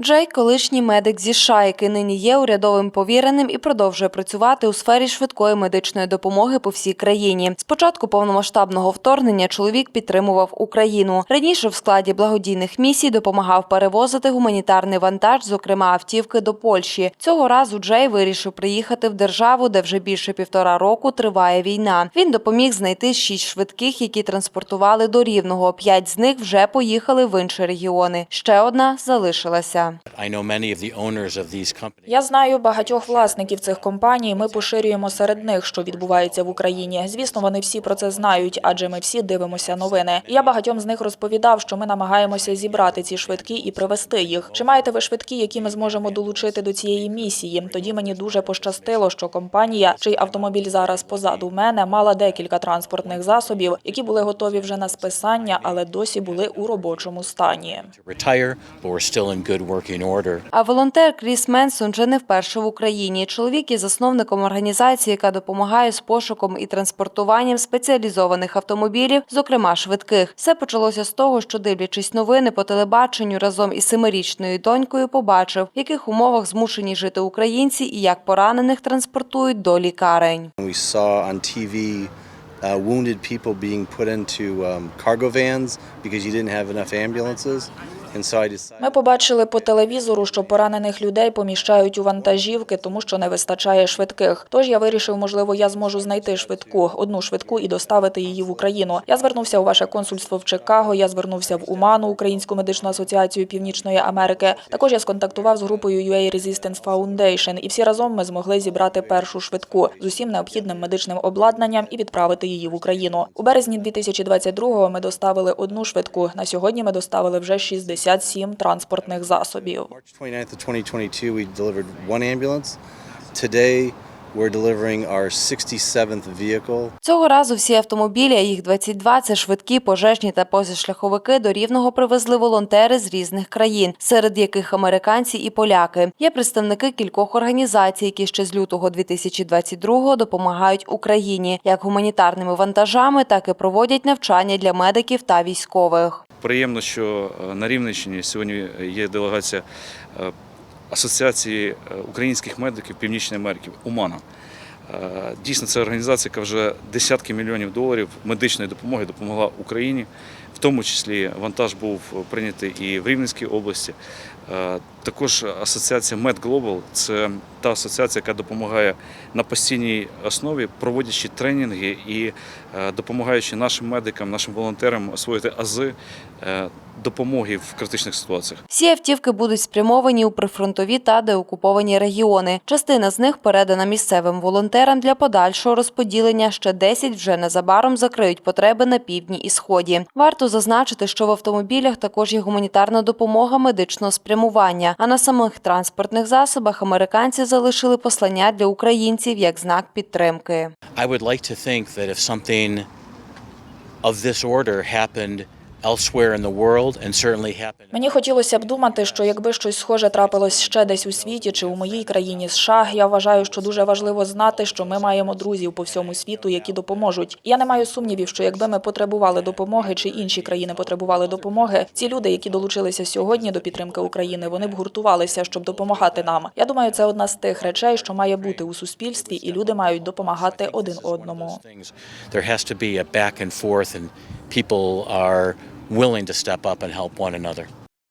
Джей колишній медик зі США, який нині є урядовим повіреним і продовжує працювати у сфері швидкої медичної допомоги по всій країні. З початку повномасштабного вторгнення чоловік підтримував Україну. Раніше в складі благодійних місій допомагав перевозити гуманітарний вантаж, зокрема автівки до Польщі. Цього разу Джей вирішив приїхати в державу, де вже більше півтора року триває війна. Він допоміг знайти шість швидких, які транспортували до Рівного. П'ять з них вже поїхали в інші регіони. Ще одна залишилася. Companies. Я знаю багатьох власників цих компаній. Ми поширюємо серед них, що відбувається в Україні. Звісно, вони всі про це знають, адже ми всі дивимося новини. Я багатьом з них розповідав, що ми намагаємося зібрати ці швидкі і привезти їх. Чи маєте ви швидкі, які ми зможемо долучити до цієї місії? Тоді мені дуже пощастило, що компанія, чий автомобіль зараз позаду мене, мала декілька транспортних засобів, які були готові вже на списання, але досі були у робочому стані. А волонтер Кріс Менсон вже не вперше в Україні. Чоловік є засновником організації, яка допомагає з пошуком і транспортуванням спеціалізованих автомобілів, зокрема швидких. Все почалося з того, що дивлячись новини по телебаченню разом із семирічною донькою, побачив, в яких умовах змушені жити українці і як поранених транспортують до лікарень. We saw on TV uh, wounded people being put into um, cargo vans because you didn't have enough ambulances. Ми побачили по телевізору, що поранених людей поміщають у вантажівки, тому що не вистачає швидких. Тож я вирішив, можливо, я зможу знайти швидку, одну швидку і доставити її в Україну. Я звернувся у ваше консульство в Чикаго. Я звернувся в Уману, Українську медичну асоціацію Північної Америки. Також я сконтактував з групою UA Resistance Foundation, і всі разом ми змогли зібрати першу швидку з усім необхідним медичним обладнанням і відправити її в Україну. У березні 2022-го ми доставили одну швидку. На сьогодні ми доставили вже 67 транспортних засобів. March 29th of 2022, we delivered one ambulance. Today, we're delivering our 67th vehicle. Цього разу всі автомобілі, а їх 22, це швидкі, пожежні та позашляховики до Рівного привезли волонтери з різних країн, серед яких американці і поляки. Є представники кількох організацій, які ще з лютого 2022-го допомагають Україні як гуманітарними вантажами, так і проводять навчання для медиків та військових. Приємно, що е, на Рівненщині сьогодні є делегація е, Асоціації е, українських медиків Північної Америки Умана. Е, Дійсно, це організація, яка вже десятки мільйонів доларів медичної допомоги допомогла Україні. В тому числі вантаж був прийнятий і в Рівненській області. Е, Також асоціація MedGlobal – це та асоціація, яка допомагає на постійній основі, проводячи тренінги і е, допомагаючи нашим медикам, нашим волонтерам освоїти ази допомоги в критичних ситуаціях. Всі автівки будуть спрямовані у прифронтові та деокуповані регіони. Частина з них передана місцевим волонтерам для подальшого розподілення. Ще 10 вже незабаром закриють потреби на півдні і сході. Варто зазначити, що в автомобілях також є гуманітарна допомога медичного спрямування. А на самих транспортних засобах американці залишили послання для українців як знак підтримки. I would like Мені хотілося б думати, що якби щось схоже трапилось ще десь у світі чи у моїй країні США, я вважаю, що дуже важливо знати, що ми маємо друзів по всьому світу, які допоможуть. Я не маю сумнівів, що якби ми потребували допомоги, чи інші країни потребували допомоги, ці люди, які долучилися сьогодні до підтримки України, вони б гуртувалися, щоб допомагати нам. Я думаю, це одна з тих речей, що має бути у суспільстві, і люди мають допомагати один одному. people are willing to step up and help one another.